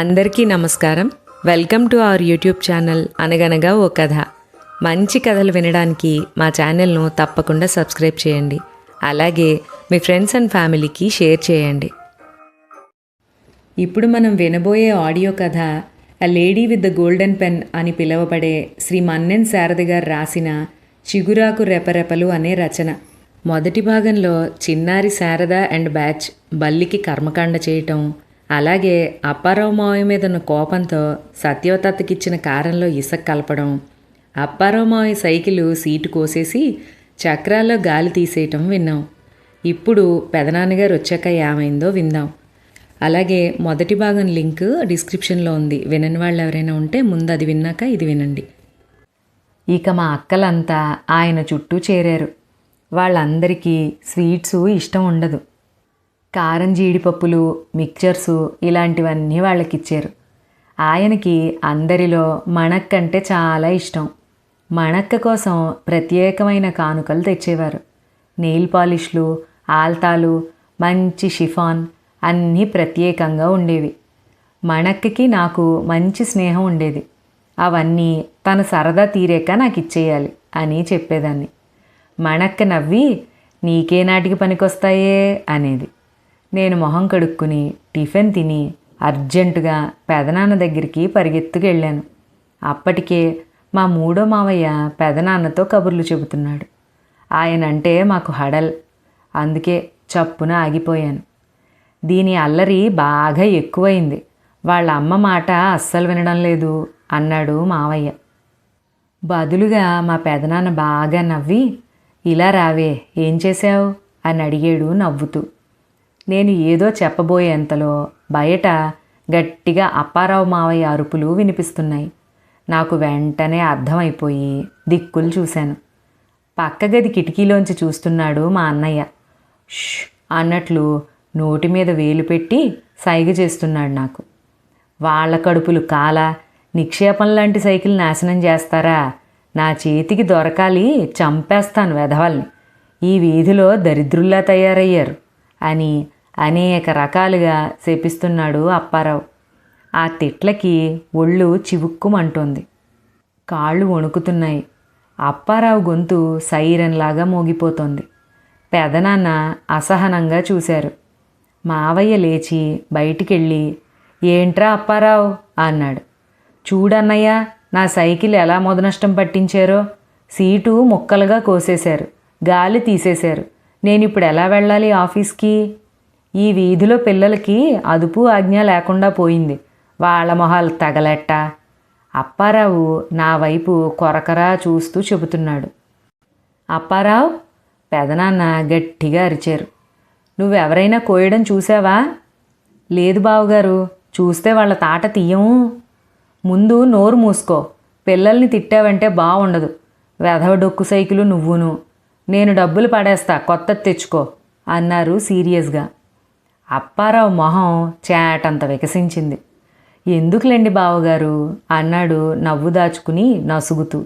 అందరికీ నమస్కారం. Welcome to our YouTube channel అనగనగా ఓ కథ. మంచి కథలు వినడానికి మా ఛానల్ను తప్పకుండా సబ్స్క్రైబ్ చేయండి. అలాగే మీ ఫ్రెండ్స్ అండ్ ఫ్యామిలీకి షేర్ చేయండి. ఇప్పుడు మనం వినబోయే ఆడియో కథ a lady with the golden pen అని పిలువబడే శ్రీ మన్నెన్ శారద గారు రాసిన చిగురాకు రెపరెపలు అనే రచన. మొదటి భాగంలో చిన్నారి శారద అండ్ బ్యాచ్ బల్లికి కర్మకాండ చేయటం అలాగే అప్పారావు మావయ్య మీద ఉన్న కోపంతో సత్యవతత్తకిచ్చిన కారంలో ఇసుక కలపడం అప్పారావు మావయ్య సైకిలు సీటు కోసేసి చక్రాల్లో గాలి తీసేయటం విన్నాం. ఇప్పుడు పెదనాన్నగారు వచ్చాక ఏమైందో విందాం. అలాగే మొదటి భాగం లింక్ డిస్క్రిప్షన్లో ఉంది. వినని వాళ్ళు ఎవరైనా ఉంటే ముందు అది విన్నాక ఇది వినండి. ఇక మా అక్కలంతా ఆయన చుట్టూ చేరారు. వాళ్ళందరికీ స్వీట్సు ఇష్టం ఉండదు. కారం జీడిపప్పులు మిక్చర్సు ఇలాంటివన్నీ వాళ్ళకిచ్చారు. ఆయనకి అందరిలో మణక్ అంటే చాలా ఇష్టం. మణక్క కోసం ప్రత్యేకమైన కానుకలు తెచ్చేవారు. నెయిల్ పాలిష్లు ఆల్తాలు మంచి షిఫాన్ అన్నీ ప్రత్యేకంగా ఉండేవి. మణక్కకి నాకు మంచి స్నేహం ఉండేది. అవన్నీ తన సరదా తీరాక నాకు ఇచ్చేయాలి అని చెప్పేదాన్ని. మణక్క నవ్వి నీకే నాటికి పనికొస్తాయే అనేది. నేను మొహం కడుక్కుని టిఫిన్ తిని అర్జెంటుగా పెదనాన్న దగ్గరికి పరిగెత్తుకు వెళ్ళాను అప్పటికే మా మూడో మావయ్య పెదనాన్నతో కబుర్లు చెబుతున్నాడు. ఆయన అంటే మాకు హడల్. అందుకే చప్పున ఆగిపోయాను. దీని అల్లరి బాగా ఎక్కువైంది. వాళ్ళ అమ్మ మాట అస్సలు వినడం లేదు అన్నాడు మావయ్య బదులుగా మా పెదనాన్న బాగా నవ్వి ఇలా రావే ఏం చేశావు? అని అడిగాడు నవ్వుతూ. నేను ఏదో చెప్పబోయేంతలో బయట గట్టిగా అప్పారావు మావయ్య అరుపులు వినిపిస్తున్నాయి. నాకు వెంటనే అర్థమైపోయి దిక్కులు చూశాను. పక్క గది కిటికీలోంచి చూస్తున్నాడు మా అన్నయ్య. ష్ అన్నట్లు నోటి మీద వేలు పెట్టి సైగ చేస్తున్నాడు నాకు. వాళ్ళ కడుపులు కాల నిక్షేపం లాంటి సైకిల్ నాశనం చేస్తారా? నా చేతికి దొరకాలి చంపేస్తాను వెధవల్ని. ఈ వీధిలో దరిద్రుల్లా తయారయ్యారు అని అనేక రకాలుగా శపిస్తున్నాడు అప్పారావు. ఆ తిట్లకి ఒళ్ళు చివుక్కుమంటోంది. కాళ్ళు వణుకుతున్నాయి. అప్పారావు గొంతు సైరన్లాగా మోగిపోతోంది. పెదనాన్న అసహనంగా చూశారు. మావయ్య లేచి బయటికెళ్ళి ఏంట్రా అప్పారావు? అన్నాడు. చూడన్నయ్య నా సైకిల్ ఎలా మొదనష్టం పట్టించారో. సీటు ముక్కలుగా కోసేశారు. గాలి తీసేశారు. నేను ఇప్పుడు ఎలా వెళ్ళాలి ఆఫీస్కి? ఈ వీధిలో పిల్లలకి అదుపు ఆజ్ఞ లేకుండా పోయింది. వాళ్ళ మొహాలు తగలెట్ట. అప్పారావు నా వైపు కొరకరా చూస్తూ చెబుతున్నాడు. అప్పారావు పెదనాన్న గట్టిగా అరిచారు. నువ్వెవరైనా కోయడం చూసావా లేదు బావగారు చూస్తే వాళ్ళ తాట తీయము. ముందు నోరు మూసుకో. పిల్లల్ని తిట్టావంటే బాగుండదు వెధవ డొక్కు సైకిలు నువ్వును. నేను డబ్బులు పడేస్తా కొత్తది తెచ్చుకో అన్నారు సీరియస్గా. అప్పారావు మొహం చేటంత వికసించింది. ఎందుకులేండి బావగారు? అన్నాడు నవ్వు దాచుకుని నసుగుతూ.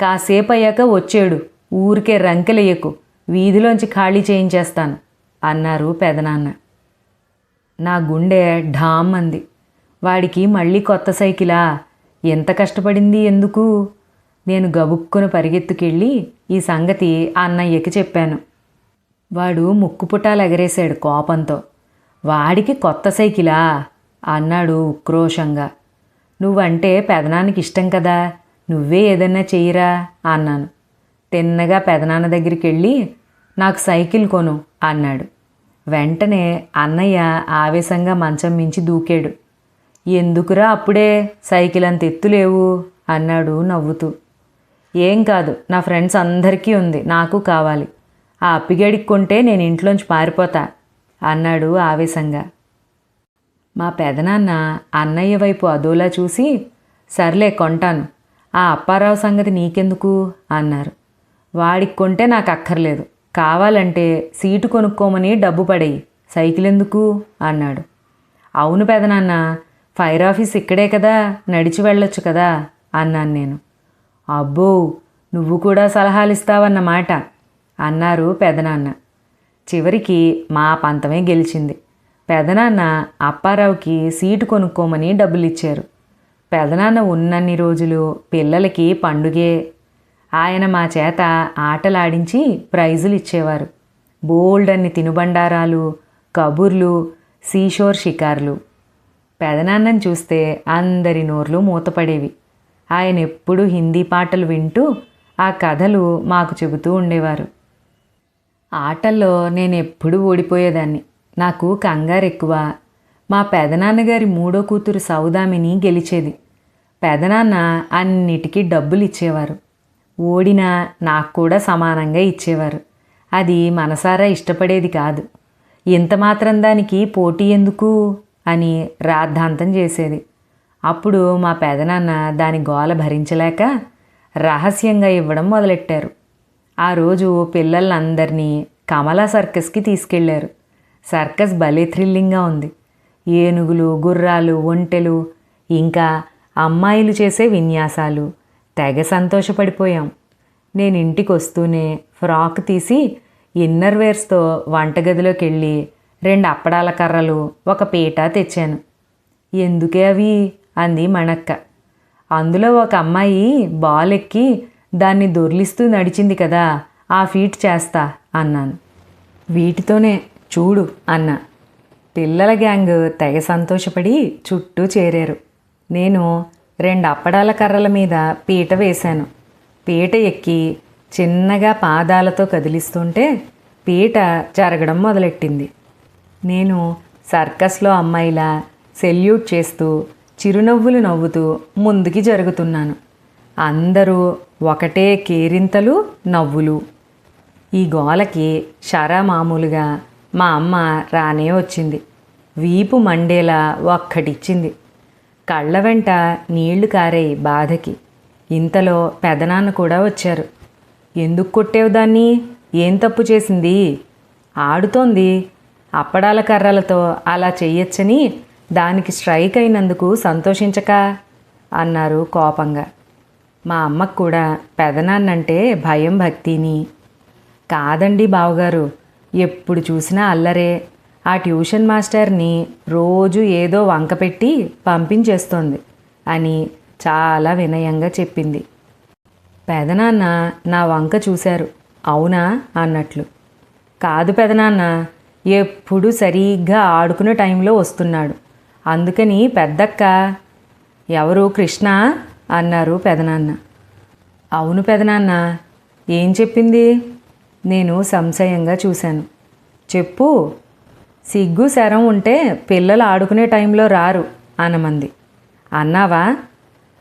కాసేపు అయ్యాక వచ్చాడు ఊరికే రంకెలెయ్యకు వీధిలోంచి ఖాళీ చేయించేస్తాను అన్నారు పెదనాన్న. నా గుండె ఢామ్ అంది. వాడికి మళ్ళీ కొత్త సైకిలా? ఎంత కష్టపడింది ఎందుకు? నేను గబుక్కున పరిగెత్తుకెళ్ళి ఈ సంగతి అన్నయ్యకి చెప్పాను. వాడు ముక్కుపుటాలు ఎగరేశాడు కోపంతో. వాడికి కొత్త సైకిలా? అన్నాడు ఉక్రోషంగా. నువ్వంటే పెదనాన్నకి ఇష్టం కదా నువ్వే ఏదైనా చెయ్యరా? అన్నాను. తిన్నగా పెదనాన్న దగ్గరికి వెళ్ళి నాకు సైకిల్ కొను అన్నాడు. వెంటనే అన్నయ్య ఆవేశంగా మంచం మించి దూకాడు. ఎందుకురా అప్పుడే? సైకిల్ అంత ఎత్తులేవు? అన్నాడు నవ్వుతూ. ఏం కాదు నా ఫ్రెండ్స్ అందరికీ ఉంది నాకు కావాలి. ఆ అప్పిగడికి కొంటే నేను ఇంట్లోంచి పారిపోతా. అన్నాడు ఆవేశంగా. మా పెదనాన్న అన్నయ్య వైపు అదోలా చూసి సర్లే కొంటాను ఆ అప్పారావు సంగతి నీకెందుకు? అన్నారు. వాడికి కొంటే నాకు అక్కర్లేదు కావాలంటే సీటు కొనుక్కోమని డబ్బు పడేయి సైకిల్ ఎందుకు అన్నాడు. అవును పెదనాన్న ఫైర్ ఆఫీస్ ఇక్కడే కదా నడిచి వెళ్ళొచ్చు కదా అన్నాను నేను. అబ్బో నువ్వు కూడా సలహాలు ఇస్తావన్నమాట అన్నారు పెదనాన్న. చివరికి మా పంతమే గెలిచింది. పెదనాన్న అప్పారావుకి సీటు కొనుక్కోమని డబ్బులు ఇచ్చారు పెదనాన్న ఉన్నన్ని రోజులు పిల్లలకి పండుగే. ఆయన మా చేత ఆటలాడించి ప్రైజులు ఇచ్చేవారు బోల్డ్ అన్ని తినుబండారాలు కబుర్లు సీషోర్ షికార్లు. పెదనాన్నని చూస్తే అందరి నోర్లు మూతపడేవి. ఆయన ఎప్పుడూ హిందీ పాటలు వింటూ ఆ కథలు మాకు చెబుతూ ఉండేవారు. ఆటల్లో నేను ఎప్పుడూ ఓడిపోయేదాన్ని. నాకు కంగారు ఎక్కువ మా పెదనాన్నగారి మూడో కూతురు సౌదామిని గెలిచేది. పెదనాన్న అన్నిటికీ డబ్బులు ఇచ్చేవారు ఓడినా నాకు కూడా సమానంగా ఇచ్చేవారు. అది మనసారా ఇష్టపడేది కాదు. ఇంత మాత్రం దానికి పోటీ ఎందుకు? అని రాద్ధాంతం చేసేది. అప్పుడు మా పెదనాన్న దాని గోల భరించలేక రహస్యంగా ఇవ్వడం మొదలెట్టారు. ఆ రోజు పిల్లలందరినీ కమలా సర్కస్కి తీసుకెళ్ళారు సర్కస్ భలే థ్రిల్లింగ్గా ఉంది. ఏనుగులు గుర్రాలు ఒంటెలు ఇంకా అమ్మాయిలు చేసే విన్యాసాలు. తెగ సంతోషపడిపోయాం. నేను ఇంటికి వస్తూనే ఫ్రాక్ తీసి ఇన్నర్ వేర్స్తో వంటగదిలోకి వెళ్ళి రెండు అప్పడాల కర్రలు ఒక పీట తెచ్చాను. ఎందుకే అవి? అంది మణక్క. అందులో ఒక అమ్మాయి బాల్ ఎక్కి దాన్ని దొర్లిస్తూ నడిచింది కదా ఆ ఫీట్ చేస్తా అన్నాను. వీటితోనే చూడు అన్న. పిల్లల గ్యాంగ్ తెగ సంతోషపడి చుట్టూ చేరారు. నేను రెండు అప్పడాల కర్రల మీద పీట వేశాను. పీట ఎక్కి చిన్నగా పాదాలతో కదిలిస్తుంటే పీట జరగడం మొదలెట్టింది. నేను సర్కస్లో అమ్మాయిలా సెల్యూట్ చేస్తూ చిరునవ్వులు నవ్వుతూ ముందుకి జరుగుతున్నాను. అందరూ ఒకటే కేరింతలు నవ్వులు. ఈ గోలకి షరా మామూలుగా మా అమ్మ రానే వచ్చింది. వీపు మండేలా ఒక్కటిచ్చింది. కళ్ళ వెంట నీళ్ళు కారే బాధకి. ఇంతలో పెదనాన్న కూడా వచ్చారు. ఎందుకు కొట్టేవు దాన్ని? ఏం తప్పు చేసింది? ఆడుతోంది. అప్పడాల కర్రలతో అలా చెయ్యొచ్చని దానికి స్ట్రైక్ అయినందుకు సంతోషించక అన్నారు కోపంగా. మా అమ్మకు కూడా పెదనాన్నంటే భయం భక్తిని. కాదండి బావగారు ఎప్పుడు చూసినా అల్లరే. ఆ ట్యూషన్ మాస్టర్ని రోజు ఏదో వంక పెట్టి పంపించేస్తోంది అని చాలా వినయంగా చెప్పింది. పెదనాన్న నా వంక చూశారు. అవునా? అన్నట్లు. కాదు పెదనాన్న ఎప్పుడు సరిగ్గా ఆడుకునే టైంలో వస్తున్నాడు. అందుకని పెద్దక్క ఎవరు కృష్ణ? అన్నారు పెదనాన్న. అవును పెదనాన్న ఏం చెప్పింది? నేను సంశయంగా చూశాను. చెప్పు. సిగ్గు శరం ఉంటే పిల్లలు ఆడుకునే టైంలో రారు అనమంది. అన్నావా?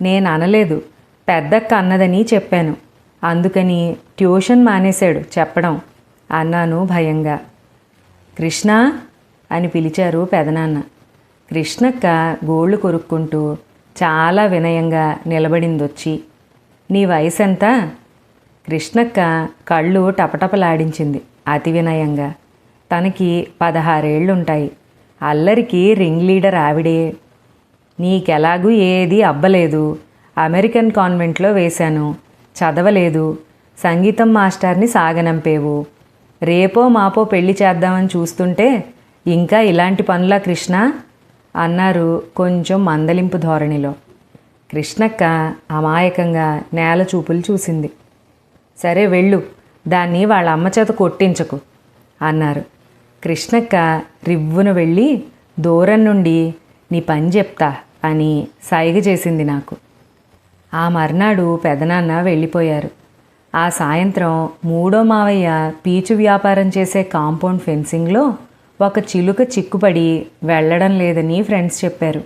నేను అనలేదు. పెద్దక్క అన్నదని చెప్పాను. అందుకని ట్యూషన్ మానేశాడు చెప్పడం అన్నాను భయంగా. కృష్ణ అని పిలిచారు పెదనాన్న. కృష్ణక్క గోళ్ళు కొరుక్కుంటూ చాలా వినయంగా నిలబడిందొచ్చి నీ వయసు ఎంత కృష్ణక్క కళ్ళు టపటపలాడించింది అతి వినయంగా. తనకి పదహారేళ్ళుంటాయి అల్లరికి రింగ్ లీడర్ ఆవిడే. నీకెలాగూ ఏది అబ్బలేదు. అమెరికన్ కాన్వెంట్లో వేశాను. చదవలేదు. సంగీతం మాస్టర్ని సాగనంపేవు. రేపో మాపో పెళ్ళి చేద్దామని చూస్తుంటే ఇంకా ఇలాంటి పనులా కృష్ణ? అన్నారు కొంచెం మందలింపు ధోరణిలో. కృష్ణక్క అమాయకంగా నేల చూపులు చూసింది. సరే వెళ్ళు దాన్ని వాళ్ళ అమ్మ చేత కొట్టించకు అన్నారు. కృష్ణక్క రివ్వున వెళ్ళి దూరం నుండి నీ పని చెప్తా అని సైగ చేసింది నాకు. ఆ మర్నాడు పెదనాన్న వెళ్ళిపోయారు. ఆ సాయంత్రం మూడో మావయ్య పీచు వ్యాపారం చేసే కాంపౌండ్ ఫెన్సింగ్లో ఒక చిలుక చిక్కుపడి వెళ్ళడం లేదని ఫ్రెండ్స్ చెప్పారు.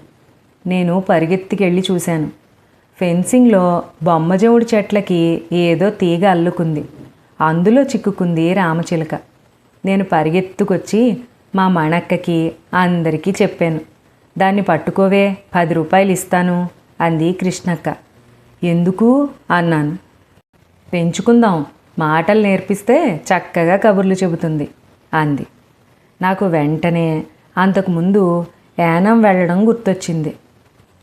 నేను పరిగెత్తికెళ్ళి చూశాను. ఫెన్సింగ్లో బొమ్మజవుడి చెట్లకి ఏదో తీగ అల్లుకుంది. అందులో చిక్కుకుంది రామచిలుక నేను పరిగెత్తుకొచ్చి మా మణక్కకి అందరికీ చెప్పాను. దాన్ని పట్టుకోవే పది రూపాయలు ఇస్తాను అంది కృష్ణక్క. ఎందుకు? అన్నాను. పెంచుకుందాం మాటలు నేర్పిస్తే చక్కగా కబుర్లు చెబుతుంది అంది. నాకు వెంటనే అంతకుముందు యానం వెళ్ళడం గుర్తొచ్చింది.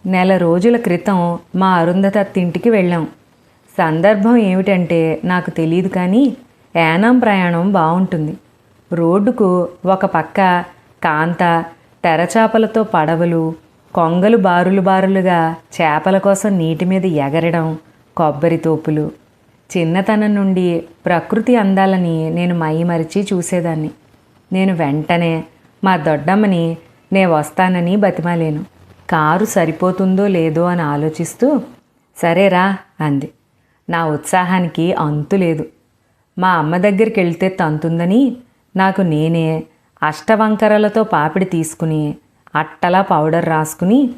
నెల రోజుల క్రితం మా అరుంధత ఇంటికి వెళ్ళాం. సందర్భం ఏమిటంటే నాకు తెలియదు కానీ యానం ప్రయాణం బాగుంటుంది రోడ్డుకు ఒక పక్క కాంత తెరచాపలతో పడవలు కొంగలు బారులు బారులుగా చేపల కోసం నీటి మీద ఎగరడం కొబ్బరి తోపులు. చిన్నతనం నుండి ప్రకృతి అందాలని నేను మైమరిచి చూసేదాన్ని. నేను వెంటనే మా దొడ్డమ్మని నే వస్తానని బతిమాలేను. కారు సరిపోతుందో లేదో అని ఆలోచిస్తూ సరేరా అంది. నా ఉత్సాహానికి అంతు లేదు. మా అమ్మ దగ్గరికి వెళ్తే తంతుందని నాకు నేనే అష్టవంకరలతో పాపిడి తీసుకుని అట్టలా పౌడర్ రాసుకుని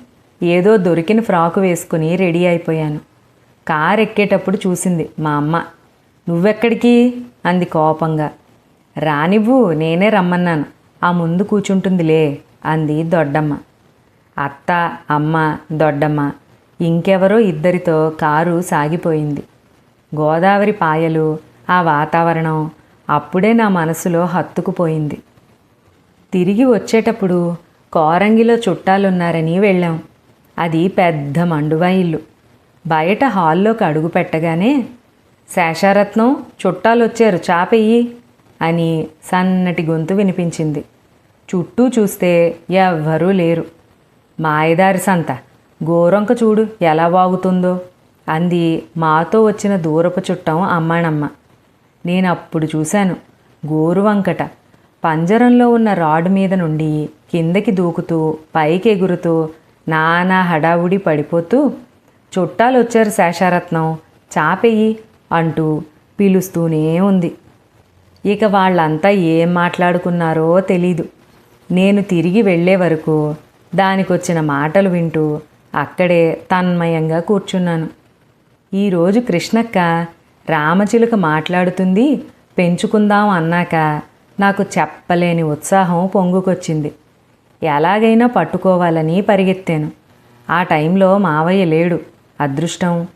ఏదో దొరికిన ఫ్రాకు వేసుకుని రెడీ అయిపోయాను. కారు ఎక్కేటప్పుడు చూసింది మా అమ్మ. నువ్వెక్కడికి? అంది కోపంగా. రానివ్వు నేనే రమ్మన్నాను. ఆ ముందు కూర్చుంటుందిలే అంది దొడ్డమ్మ. అత్త అమ్మ దొడ్డమ్మ ఇంకెవరో ఇద్దరితో కారు సాగిపోయింది. గోదావరి పాయలు ఆ వాతావరణం అప్పుడే నా మనసులో హత్తుకుపోయింది. తిరిగి వచ్చేటప్పుడు కోరంగిలో చుట్టాలున్నారని వెళ్ళాం. అది పెద్ద మండువా ఇల్లు. బయట హాల్లోకి అడుగు పెట్టగానే శేషారత్నం చుట్టాలు వచ్చారు చాపెయ్యి. అని సన్నటి గొంతు వినిపించింది. చుట్టూ చూస్తే ఎవ్వరూ లేరు. మాయదారి సంత గోరొంక చూడు ఎలా వాగుతుందో అంది మాతో వచ్చిన దూరపు చుట్టం అమ్మాణమ్మ నేను అప్పుడు చూశాను గోరు వంకట. పంజరంలో ఉన్న రాడ్ మీద నుండి కిందకి దూకుతూ పైకి ఎగురుతూ నానా హడావుడి పడిపోతూ చుట్టాలు వచ్చారు శేషారత్నం చాపెయ్యి అంటూ పిలుస్తూనే ఉంది. ఇక వాళ్ళంతా ఏం మాట్లాడుకున్నారో తెలీదు. నేను తిరిగి వెళ్ళే వరకు దానికొచ్చిన మాటలు వింటూ అక్కడే తన్మయంగా కూర్చున్నాను. ఈరోజు కృష్ణక్క రామచిలుక మాట్లాడుతుంది పెంచుకుందాం అన్నాక నాకు చెప్పలేని ఉత్సాహం పొంగుకొచ్చింది. ఎలాగైనా పట్టుకోవాలని పరిగెత్తాను. ఆ టైంలో మావయ్య లేడు. అదృష్టం.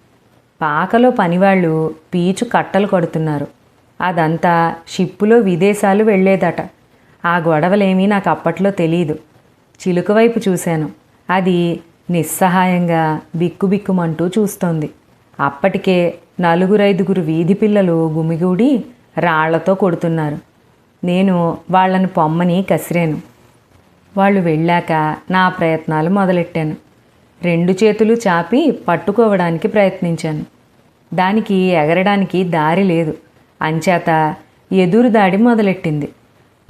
పాకలో పనివాళ్ళు పీచు కట్టలు కొడుతున్నారు. అదంతా షిప్పులో విదేశాలు వెళ్ళేదట. ఆ గొడవలేమీ నాకు అప్పట్లో తెలీదు. చిలుక వైపు చూశాను. అది నిస్సహాయంగా బిక్కుబిక్కుమంటూ చూస్తోంది. అప్పటికే నలుగురైదుగురు వీధి పిల్లలు గుమిగూడి రాళ్ళతో కొడుతున్నారు. నేను వాళ్ళని పొమ్మని కసిరాను. వాళ్ళు వెళ్ళాక నా ప్రయత్నాలు మొదలెట్టాను. రెండు చేతులు చాపి పట్టుకోవడానికి ప్రయత్నించాను. దానికి ఎగరడానికి దారి లేదు. అంచేత ఎదురు దాడి మొదలెట్టింది.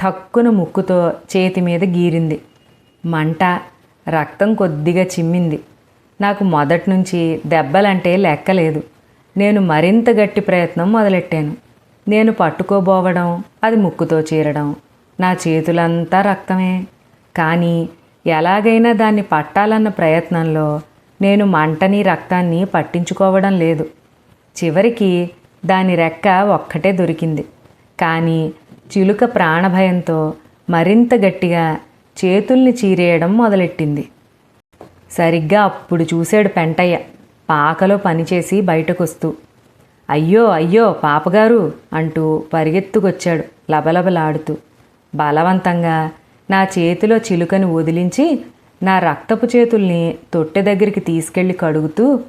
ఠక్కున ముక్కుతో చేతి మీద గీరింది. మంట రక్తం కొద్దిగా చిమ్మింది. నాకు మొదటి నుంచి దెబ్బలంటే లెక్కలేదు నేను మరింత గట్టి ప్రయత్నం మొదలెట్టాను. నేను పట్టుకోబోవడం అది ముక్కుతో చీరడం. నా చేతులంతా రక్తమే. కానీ ఎలాగైనా దాన్ని పట్టాలన్న ప్రయత్నంలో నేను మంటని రక్తాన్ని పట్టించుకోవడం లేదు. చివరికి దాని రెక్క ఒక్కటే దొరికింది. కానీ చిలుక ప్రాణభయంతో మరింత గట్టిగా చేతుల్ని చీరేయడం మొదలెట్టింది. సరిగ్గా అప్పుడు చూశాడు పెంటయ్య. పాకలో పనిచేసి బయటకొస్తూ అయ్యో అయ్యో పాపగారు అంటూ పరిగెత్తుకొచ్చాడు లబలబలాడుతూ. బలవంతంగా నా చేతిలో చిలుకని వదిలించి నా రక్తపు చేతుల్ని తొట్టె దగ్గరికి తీసుకెళ్ళి కడుగుతూ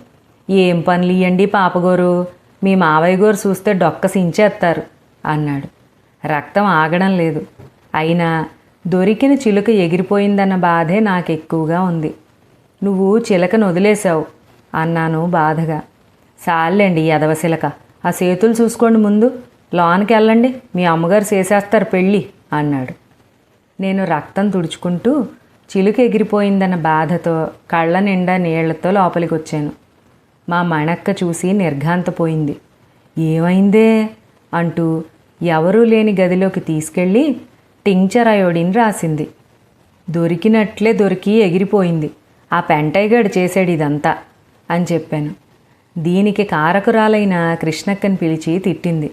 ఏం పనులు ఇయ్యండి పాపగోరు? మీ మావయ్య గోరు చూస్తే డొక్క సించేస్తారు అన్నాడు. రక్తం ఆగడం లేదు. అయినా దొరికిన చిలుక ఎగిరిపోయిందన్న బాధే నాకు ఎక్కువగా ఉంది. నువ్వు చిలకను వదిలేశావు అన్నాను బాధగా. సార్లేండి ఎదవ చిలక. ఆ చేతులు చూసుకోండి ముందు. లోనికి వెళ్ళండి మీ అమ్మగారు చేసేస్తారు పెళ్ళి అన్నాడు. నేను రక్తం తుడుచుకుంటూ చిలుక ఎగిరిపోయిందన్న బాధతో కళ్ళ నిండా నీళ్ళతో లోపలికి వచ్చాను మా మణక్క చూసి నిర్ఘాంతపోయింది. ఏమైందే? అంటూ ఎవరూ లేని గదిలోకి తీసుకెళ్ళి టింక్చర్ అయోడిన్ రాసింది. దొరికినట్లే దొరికి ఎగిరిపోయింది. ఆ పెంటయ్యగాడు చేసాడు ఇదంతా అని చెప్పాను. దీనికి కారకురాలైన కృష్ణక్కని పిలిచి తిట్టింది.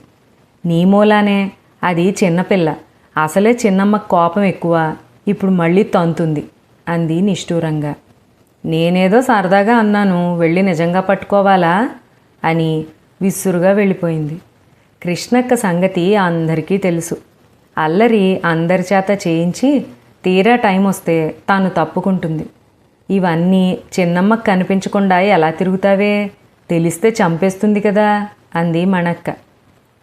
నీ మూలానే అది చిన్నపిల్ల. అసలే చిన్నమ్మ కోపం ఎక్కువ. ఇప్పుడు మళ్ళీ తంతుంది అంది నిష్ఠూరంగా. నేనేదో సరదాగా అన్నాను వెళ్ళి నిజంగా పట్టుకోవాలా? అని విసురుగా వెళ్ళిపోయింది. కృష్ణక్క సంగతి అందరికీ తెలుసు. అల్లరి అందరి చేత చేయించి తీరా టైం వస్తే తాను తప్పుకుంటుంది. ఇవన్నీ చిన్నమ్మకు కనిపించకుండా ఎలా తిరుగుతావే? తెలిస్తే చంపేస్తుంది కదా? అంది మణక్క.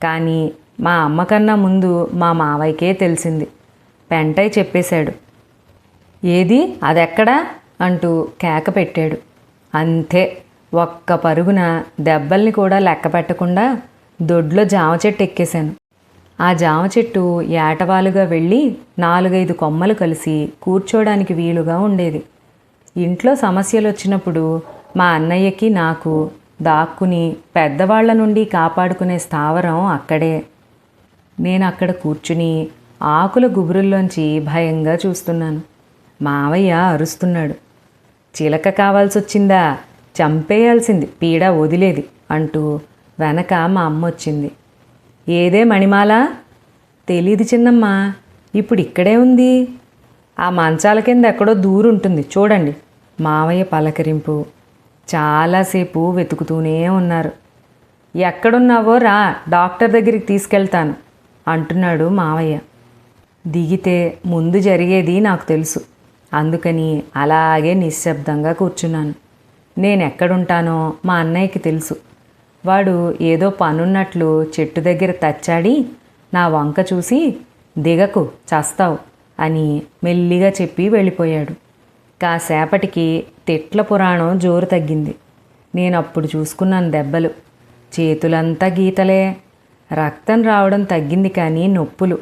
కానీ మా అమ్మకన్నా ముందు మా మావయ్యకే తెలిసింది. పెంటై చెప్పేశాడు. ఏది? అదెక్కడా? అంటూ కేక పెట్టాడు. అంతే ఒక్క పరుగున దెబ్బల్ని కూడా లెక్క పెట్టకుండా దొడ్లో జామ చెట్టు ఎక్కేశాను. ఆ జామ చెట్టు ఏటవాలుగా వెళ్ళి నాలుగైదు కొమ్మలు కలిసి కూర్చోడానికి వీలుగా ఉండేది. ఇంట్లో సమస్యలు వచ్చినప్పుడు మా అన్నయ్యకి నాకు దాక్కుని పెద్దవాళ్ళ నుండి కాపాడుకునే స్థావరం అక్కడే. నేను అక్కడ కూర్చుని ఆకుల గుబురుల్లోంచి భయంగా చూస్తున్నాను. మావయ్య అరుస్తున్నాడు. చిలక కావాల్సి వచ్చిందా చంపేయాల్సింది. పీడ వదిలేది. అంటూ వెనక మా అమ్మ వచ్చింది ఏదే మణిమాల? తెలీదు చిన్నమ్మ. ఇప్పుడు ఇక్కడే ఉంది. ఆ మంచాల కింద ఎక్కడో దూరుంటుంది. చూడండి. మావయ్య పలకరింపు. చాలాసేపు వెతుకుతూనే ఉన్నారు. ఎక్కడున్నావో రా. డాక్టర్ దగ్గరికి తీసుకెళ్తాను. అంటున్నాడు మావయ్య. దిగితే ముందు జరిగేది నాకు తెలుసు. అందుకని అలాగే నిశ్శబ్దంగా కూర్చున్నాను. నేను ఎక్కడుంటానో మా అన్నయ్యకి తెలుసు. వాడు ఏదో పనున్నట్లు చెట్టు దగ్గర తచ్చాడి నా వంక చూసి దిగకు చస్తావు అని మెల్లిగా చెప్పి వెళ్ళిపోయాడు. కాసేపటికి తిట్ల పురాణం జోరు తగ్గింది. నేను అప్పుడు చూసుకున్నాను దెబ్బలు. చేతులంతా గీతలే. రక్తం రావడం తగ్గింది కానీ నొప్పులు.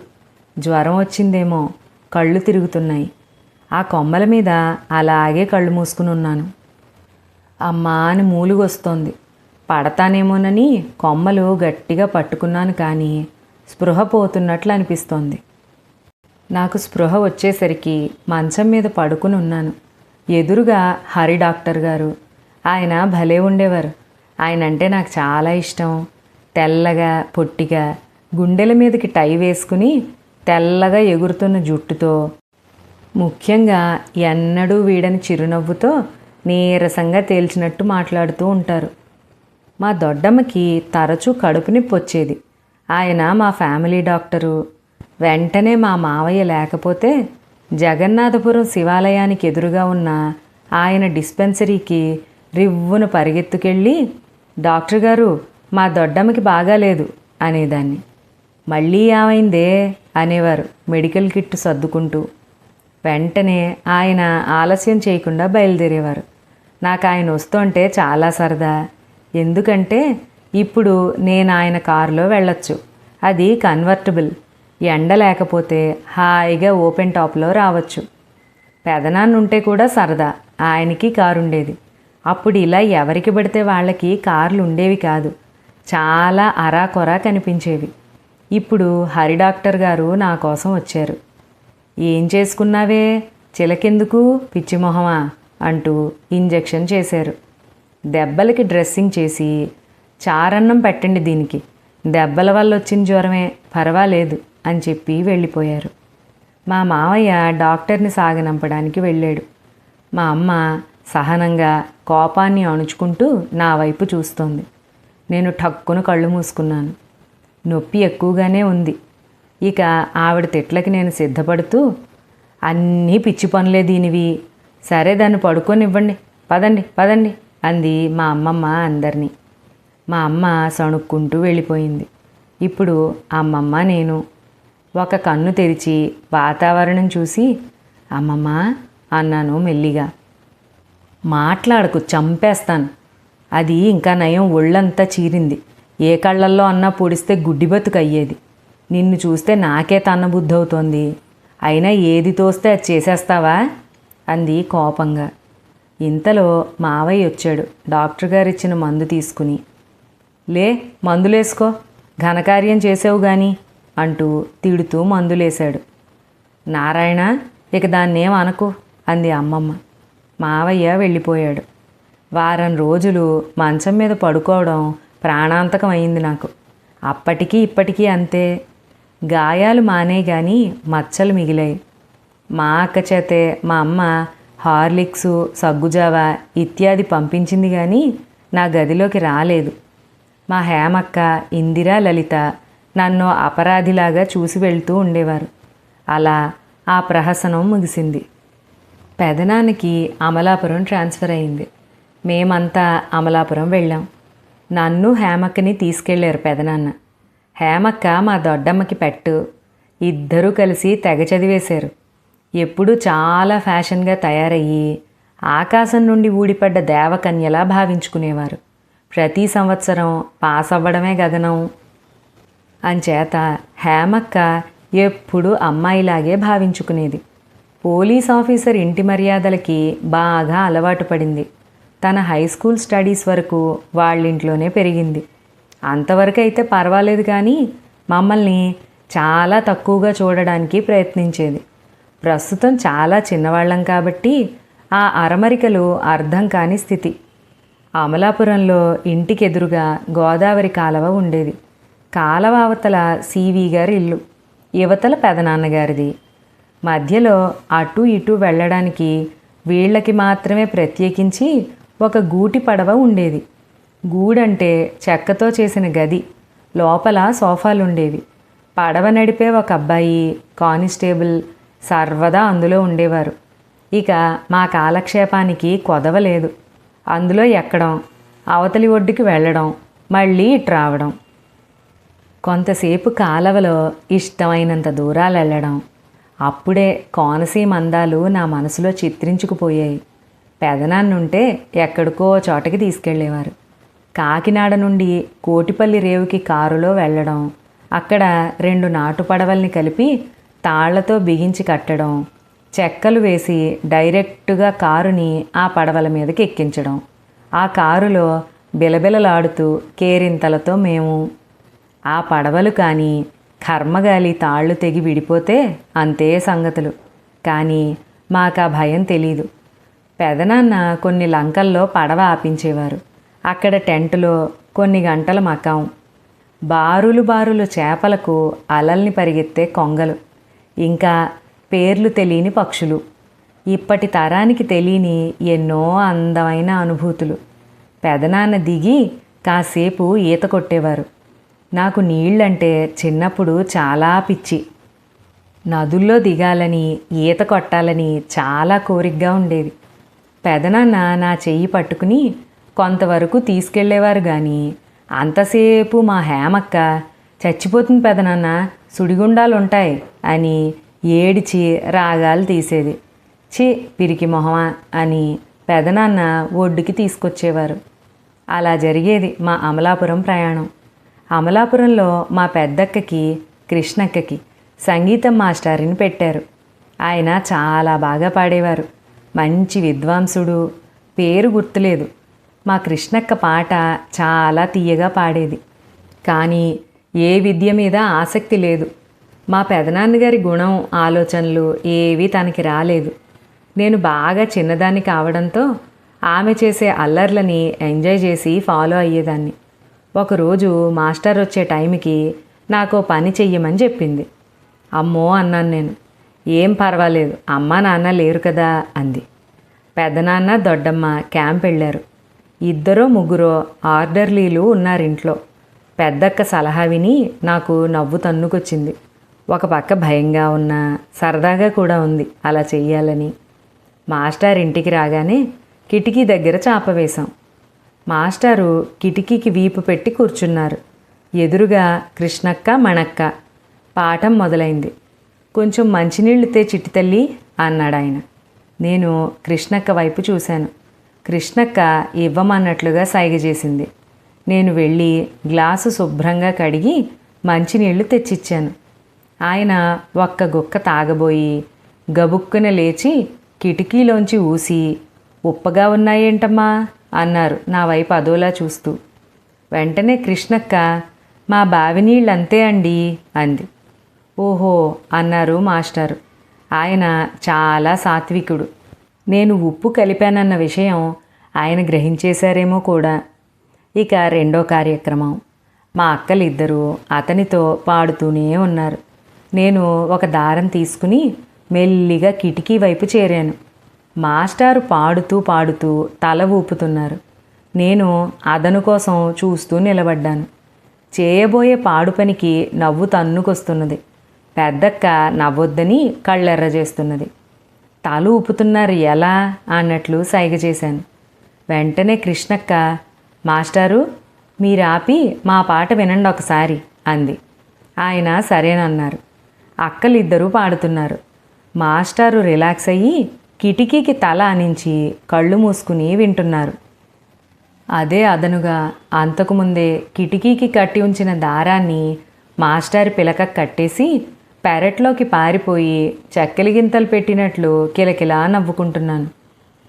జ్వరం వచ్చిందేమో కళ్ళు తిరుగుతున్నాయి. ఆ కొమ్మల మీద అలాగే కళ్ళు మూసుకుని ఉన్నాను. అమ్మా అని మూలుగొస్తోంది. పడతానేమోనని కొమ్మలు గట్టిగా పట్టుకున్నాను కానీ స్పృహ పోతున్నట్లు అనిపిస్తోంది. నాకు స్పృహ వచ్చేసరికి మంచం మీద పడుకుని ఉన్నాను. ఎదురుగా హరి డాక్టర్ గారు. ఆయన భలే ఉండేవారు. ఆయన అంటే నాకు చాలా ఇష్టం. తెల్లగా పొట్టిగా గుండెల మీదకి టై వేసుకుని తెల్లగా ఎగురుతున్న జుట్టుతో ముఖ్యంగా ఎన్నడూ వీడని చిరునవ్వుతో నీరసంగా తేల్చినట్టు మాట్లాడుతూ ఉంటారు. మా దొడ్డమ్మకి తరచూ కడుపు నొప్పి వచ్చేది. ఆయన మా ఫ్యామిలీ డాక్టరు. వెంటనే మా మావయ్య లేకపోతే జగన్నాథపురం శివాలయానికి ఎదురుగా ఉన్న ఆయన డిస్పెన్సరీకి రివ్వును పరిగెత్తుకెళ్ళి డాక్టర్ గారు మా దొడ్డమ్మకి బాగాలేదు అనేదాన్ని. మళ్ళీ ఏమైందే అనేవారు మెడికల్ కిట్ సర్దుకుంటూ. వెంటనే ఆయన ఆలస్యం చేయకుండా బయలుదేరేవారు. నాకు ఆయన వస్తుంటే చాలా సరదా. ఎందుకంటే ఇప్పుడు నేను ఆయన కారులో వెళ్ళొచ్చు. అది కన్వర్టబుల్ ఎండ లేకపోతే హాయిగా ఓపెన్ టాప్లో రావచ్చు. పెదనాన్న ఉంటే కూడా సరదా. ఆయనకి కారు ఉండేది అప్పుడు ఇలా ఎవరికి పడితే వాళ్ళకి కార్లు ఉండేవి కాదు. చాలా అరాకొరా కనిపించేవి. ఇప్పుడు హరి డాక్టర్ గారు నా కోసం వచ్చారు. ఏం చేసుకున్నావే? చిలకెందుకు? పిచ్చిమొహమా అంటూ ఇంజెక్షన్ చేశారు. దెబ్బలకి డ్రెస్సింగ్ చేసి చారన్నం పెట్టండి దీనికి. దెబ్బల వల్ల వచ్చిన జ్వరమే పర్వాలేదు అని చెప్పి వెళ్ళిపోయారు. మా మావయ్య డాక్టర్ని సాగనంపడానికి వెళ్ళాడు. మా అమ్మ సహనంగా కోపాన్ని అణుచుకుంటూ నా వైపు చూస్తోంది. నేను ఠక్కున కళ్ళు మూసుకున్నాను. నొప్పి ఎక్కువగానే ఉంది. ఇక ఆవిడ తిట్లకి నేను సిద్ధపడుతూ అన్నీ పిచ్చి పనులే దీనివి. సరే దాన్ని పడుకోనివ్వండి. పదండి పదండి అంది మా అమ్మమ్మ అందరినీ. మా అమ్మ సణుక్కుంటూ వెళ్ళిపోయింది. ఇప్పుడు అమ్మమ్మ నేను. ఒక కన్ను తెరిచి వాతావరణం చూసి అమ్మమ్మ అన్నాను మెల్లిగా. మాట్లాడకు చంపేస్తాను. అది ఇంకా నయం ఒళ్ళంతా చీరింది. ఏ కళ్ళల్లో అన్నా పొడిస్తే గుడ్డి బతుకు అయ్యేది నిన్ను చూస్తే నాకే తన్నబుద్ధి అవుతోంది అయినా ఏది తోస్తే అది చేసేస్తావా? అంది కోపంగా. ఇంతలో మావయ్య వచ్చాడు. డాక్టర్ గారు ఇచ్చిన మందు తీసుకుని. లే మందులేసుకో. ఘనకార్యం చేసావు గాని అంటూ తిడుతూ మందులేశాడు. నారాయణ ఇక దాన్నేం అనకు అంది అమ్మమ్మ. మావయ్య వెళ్ళిపోయాడు. వారం రోజులు మంచం మీద పడుకోవడం ప్రాణాంతకం అయింది నాకు. అప్పటికీ ఇప్పటికీ అంతే. గాయాలు మానే కానీ మచ్చలు మిగిలాయి. మా అక్క చేతే మా అమ్మ హార్లిక్సు సగ్గుజావ ఇత్యాది పంపించింది కానీ నా గదిలోకి రాలేదు. మా హేమక్క ఇందిరా లలిత నన్ను అపరాధిలాగా చూసి వెళ్తూ ఉండేవారు. అలా ఆ ప్రహసనం ముగిసింది. పెదనాన్నకి అమలాపురం ట్రాన్స్ఫర్ అయింది. మేమంతా అమలాపురం వెళ్ళాం. నన్ను హేమక్కని తీసుకెళ్ళారు పెదనాన్న. హేమక్క మా దొడ్డమ్మకి పెట్టు. ఇద్దరూ కలిసి తెగ చదివేశారు. ఎప్పుడూ చాలా ఫ్యాషన్గా తయారయ్యి ఆకాశం నుండి ఊడిపడ్డ దేవకన్యలా భావించుకునేవారు. ప్రతి సంవత్సరం పాస్ అవ్వడమే గగనం. అంచేత హేమక్క ఎప్పుడూ అమ్మాయిలాగే భావించుకునేది. పోలీస్ ఆఫీసర్ ఇంటి మర్యాదలకి బాగా అలవాటు పడింది. తన హై స్కూల్ స్టడీస్ వరకు వాళ్ళింట్లోనే పెరిగింది. అంతవరకు అయితే పర్వాలేదు కానీ మమ్మల్ని చాలా తక్కువగా చూడడానికి ప్రయత్నించేది. ప్రస్తుతం చాలా చిన్నవాళ్ళం కాబట్టి ఆ అరమరికలు అర్థం కాని స్థితి. అమలాపురంలో ఇంటికి ఎదురుగా గోదావరి కాలవ ఉండేది. కాలవ అవతల సివి గారి ఇల్లు యువతల పెదనాన్నగారిది. మధ్యలో అటు ఇటు వెళ్ళడానికి వీళ్ళకి మాత్రమే ప్రత్యేకించి ఒక గూటి పడవ ఉండేది. గూడంటే చెక్కతో చేసిన గది. లోపల సోఫాలుండేవి. పడవ నడిపే ఒక అబ్బాయి కానిస్టేబుల్ సర్వదా అందులో ఉండేవారు. ఇక మా కాలక్షేపానికి కొదవలేదు అందులో ఎక్కడం అవతలి ఒడ్డుకి వెళ్ళడం మళ్ళీ ఇటు రావడం. కొంతసేపు కాలవలో ఇష్టమైనంత దూరాలు వెళ్ళడం. అప్పుడే కోనసీమ అందాలు నా మనసులో చిత్రించుకుపోయాయి. పెదనాన్నుంటే ఎక్కడికో చోటకి తీసుకెళ్ళేవారు. కాకినాడ నుండి కోటిపల్లి రేవుకి కారులో వెళ్ళడం అక్కడ రెండు నాటు పడవల్ని కలిపి తాళ్ళతో బిగించి కట్టడం చెక్కలు వేసి డైరెక్టుగా కారుని ఆ పడవల మీదకి ఎక్కించడం. ఆ కారులో బిలబిలలాడుతూ కేరింతలతో మేము. ఆ పడవలు కానీ కర్మగాలి తాళ్ళు తెగి విడిపోతే అంతే సంగతులు. కానీ మాకు ఆ భయం తెలీదు. పెదనాన్న కొన్ని లంకల్లో పడవ ఆపించేవారు. అక్కడ టెంటులో కొన్ని గంటల మకాం. బారులు బారులు చేపలకు అలల్ని పరిగెత్తే కొంగలు. ఇంకా పేర్లు తెలియని పక్షులు. ఇప్పటి తరానికి తెలియని ఎన్నో అందమైన అనుభూతులు. పెదనాన్న దిగి కాసేపు ఈత కొట్టేవారు. నాకు నీళ్ళంటే చిన్నప్పుడు చాలా పిచ్చి. నదుల్లో దిగాలని ఈత కొట్టాలని చాలా కోరికగా ఉండేది. పెదనాన్న నా చెయ్యి పట్టుకుని కొంతవరకు తీసుకెళ్ళేవారు కానీ అంతసేపు మా హేమక్క చచ్చిపోతుంది పెదనాన్న సుడిగుండాలు ఉంటాయి అని ఏడిచి రాగాలు తీసేది. చి పిరికి మొహమా అని పెదనాన్న ఒడ్డుకి తీసుకొచ్చేవారు. అలా జరిగేది మా అమలాపురం ప్రయాణం. అమలాపురంలో మా పెద్దక్కకి కృష్ణక్కకి సంగీతం మాస్టారిని పెట్టారు. ఆయన చాలా బాగా పాడేవారు. మంచి విద్వాంసుడు పేరు గుర్తులేదు. మా కృష్ణక్క పాట చాలా తీయగా పాడేది. కానీ ఏ విద్య మీద ఆసక్తి లేదు. మా పెదనాన్నగారి గుణం ఆలోచనలు ఏవీ తనకి రాలేదు. నేను బాగా చిన్నదాన్ని కావడంతో ఆమె చేసే అల్లర్లని ఎంజాయ్ చేసి ఫాలో అయ్యేదాన్ని. ఒకరోజు మాస్టర్ వచ్చే టైంకి నాకు పని చెయ్యమని చెప్పింది. అమ్మో అన్నాను నేను. ఏం పర్వాలేదు అమ్మ నాన్న లేరు కదా అంది. పెదనాన్న దొడ్డమ్మ క్యాంప్ వెళ్ళారు. ఇద్దరో ముగ్గురో ఆర్డర్లీలు ఉన్నారు ఇంట్లో పెద్దక్క సలహా విని నాకు నవ్వు తన్నుకొచ్చింది. ఒక పక్క భయంగా ఉన్నా సరదాగా కూడా ఉంది అలా చెయ్యాలని. మాస్టర్ ఇంటికి రాగానే కిటికీ దగ్గర చాపవేశాం మాస్టారు కిటికీకి వీపు పెట్టి కూర్చున్నారు. ఎదురుగా కృష్ణక్క మణక్క. పాఠం మొదలైంది. కొంచెం మంచినీళ్ళు తే చిట్టి తల్లి అన్నాడు ఆయన నేను కృష్ణక్క వైపు చూశాను. కృష్ణక్క ఇవ్వమన్నట్లుగా సైగ చేసింది. నేను వెళ్ళి గ్లాసు శుభ్రంగా కడిగి మంచినీళ్ళు తెచ్చిచ్చాను. ఆయన ఒక్క గుక్క తాగబోయి గబుక్కున లేచి కిటికీలోంచి ఊసి ఉప్పగా ఉన్నాయేంటమ్మా? అన్నారు నా వైపు అదోలా చూస్తూ. వెంటనే కృష్ణక్క మా బావి నీళ్ళు అంతే అండి అంది. ఓహో అన్నారు మాస్టారు. ఆయన చాలా సాత్వికుడు. నేను ఉప్పు కలిపానన్న విషయం ఆయన గ్రహించేశారేమో కూడా. ఇక రెండో కార్యక్రమం. మా అక్కలిద్దరూ అతనితో పాడుతూనే ఉన్నారు. నేను ఒక దారం తీసుకుని మెల్లిగా కిటికీ వైపు చేరాను. మాస్టారు పాడుతూ పాడుతూ తల ఊపుతున్నారు. నేను అదను కోసం చూస్తూ నిలబడ్డాను. చేయబోయే పాడు పనికి నవ్వు తన్నుకొస్తున్నది. పెద్దక్క నవ్వొద్దని కళ్ళెర్ర చేస్తున్నది తల ఊపుతున్నారు ఎలా అన్నట్లు సైగ చేశాను. వెంటనే కృష్ణక్క మాస్టారు మీరాపి మా పాట వినండి ఒకసారి అంది. ఆయన సరేనన్నారు. అక్కలిద్దరూ పాడుతున్నారు. మాస్టారు రిలాక్స్ అయ్యి కిటికీకి తల అనించి కళ్ళు మూసుకుని వింటున్నారు. అదే అదనుగా అంతకుముందే కిటికీకి కట్టి ఉంచిన దారాన్ని మాస్టారు పిలక కట్టేసి పెరట్లోకి పారిపోయి చెక్కలి గింతలు పెట్టినట్లు కిలకిలా నవ్వుకుంటున్నాను.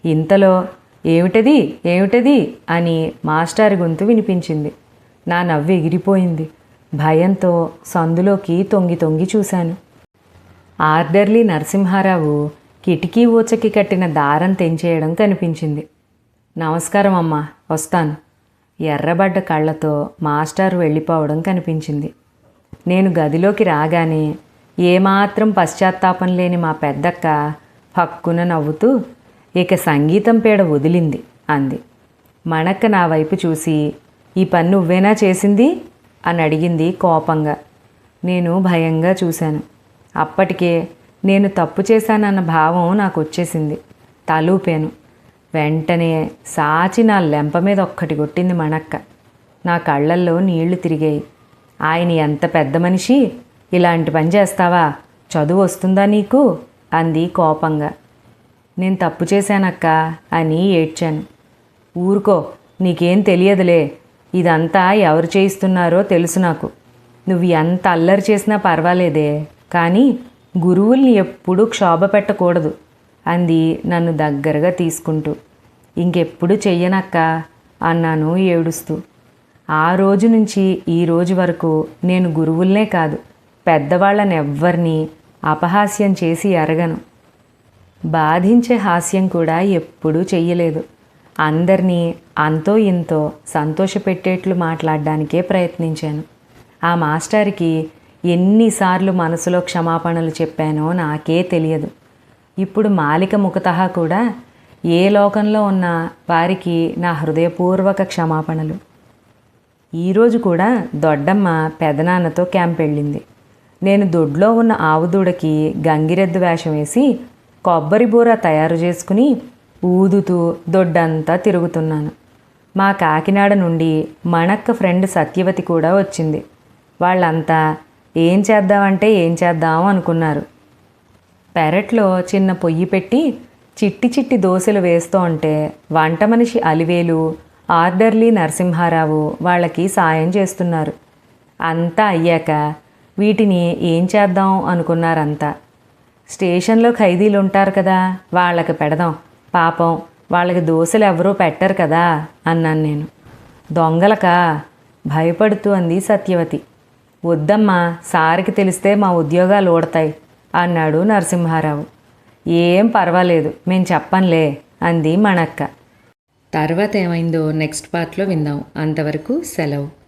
ఇంతలో ఏమిటది? ఏమిటది? అని మాస్టర్ గొంతు వినిపించింది. నా నవ్వు ఎగిరిపోయింది. భయంతో సందులోకి తొంగి తొంగి చూశాను. ఆర్డర్లీ నరసింహారావు కిటికీ ఊచకి కట్టిన దారం తెంచేయడం కనిపించింది. నమస్కారం అమ్మా వస్తాను. ఎర్రబడ్డ కళ్ళతో మాస్టర్ వెళ్ళిపోవడం కనిపించింది. నేను గదిలోకి రాగానే ఏమాత్రం పశ్చాత్తాపం లేని మా పెద్దక్క పక్కున నవ్వుతూ ఇక సంగీతం పేడ వదిలింది అంది. మణక్క నా వైపు చూసి ఈ పని నువ్వేనా చేసింది? అని అడిగింది కోపంగా. నేను భయంగా చూశాను. అప్పటికే నేను తప్పు చేశానన్న భావం నాకు వచ్చేసింది తలూపాను. వెంటనే సాచి నా లెంప మీద ఒక్కటి కొట్టింది మణక్క. నా కళ్ళల్లో నీళ్ళు తిరిగాయి. ఆయన ఎంత పెద్ద మనిషి? ఇలాంటి పని చేస్తావా? చదువు వస్తుందా నీకు? అంది కోపంగా. నేను తప్పు చేశానక్క అని ఏడ్చాను. ఊరుకో నీకేం తెలియదులే. ఇదంతా ఎవరు చేయిస్తున్నారో తెలుసు నాకు. నువ్వు ఎంత అల్లరి చేసినా పర్వాలేదే. కానీ గురువుల్ని ఎప్పుడూ క్షోభ పెట్టకూడదు అంది నన్ను దగ్గరగా తీసుకుంటూ. ఇంకెప్పుడు చెయ్యనక్క? అన్నాను ఏడుస్తూ. ఆ రోజు నుంచి ఈ రోజు వరకు నేను గురువుల్నే కాదు. పెద్దవాళ్ళని ఎవ్వరినీ అపహాస్యం చేసి ఎరగను. బాధించే హాస్యం కూడా ఎప్పుడూ చెయ్యలేదు. అందరినీ అంతో ఇంతో సంతోషపెట్టేట్లు మాట్లాడడానికే ప్రయత్నించాను. ఆ మాస్టర్కి ఎన్నిసార్లు మనసులో క్షమాపణలు చెప్పానో నాకే తెలియదు. ఇప్పుడు మాలిక ముఖతః కూడా ఏ లోకంలో ఉన్న వారికి నా హృదయపూర్వక క్షమాపణలు. ఈరోజు కూడా దొడ్డమ్మ పెదనాన్నతో క్యాంప్ వెళ్ళింది నేను దొడ్లో ఉన్న ఆవు దూడకి గంగిరెద్దు వేషం వేసి కొబ్బరి బూర తయారు చేసుకుని ఊదుతూ దొడ్డంతా తిరుగుతున్నాను. మా కాకినాడ నుండి మణక్క ఫ్రెండ్ సత్యవతి కూడా వచ్చింది. వాళ్ళంతా ఏం చేద్దామంటే ఏం చేద్దాం అనుకున్నారు. పెరట్లో చిన్న పొయ్యి పెట్టి చిట్టి చిట్టి దోశలు వేస్తూ ఉంటే వంట మనిషి అలివేలు ఆర్డర్లీ నరసింహారావు వాళ్ళకి సాయం చేస్తున్నారు. అంతా అయ్యాక వీటిని ఏం చేద్దాం అనుకున్నారంతా. స్టేషన్లో ఖైదీలు ఉంటారు కదా వాళ్ళకి పెడదాం. పాపం వాళ్ళకి దోశలు ఎవరూ పెట్టరు కదా అన్నాను నేను. దొంగలకా? భయపడుతూ అంది సత్యవతి. వద్దమ్మా సారికి తెలిస్తే మా ఉద్యోగాలు ఊడతాయి అన్నాడు నరసింహారావు. ఏం పర్వాలేదు మేం చెప్పంలే అంది మణక్క. తర్వాత ఏమైందో నెక్స్ట్ పార్ట్లో విందాం. అంతవరకు సెలవు.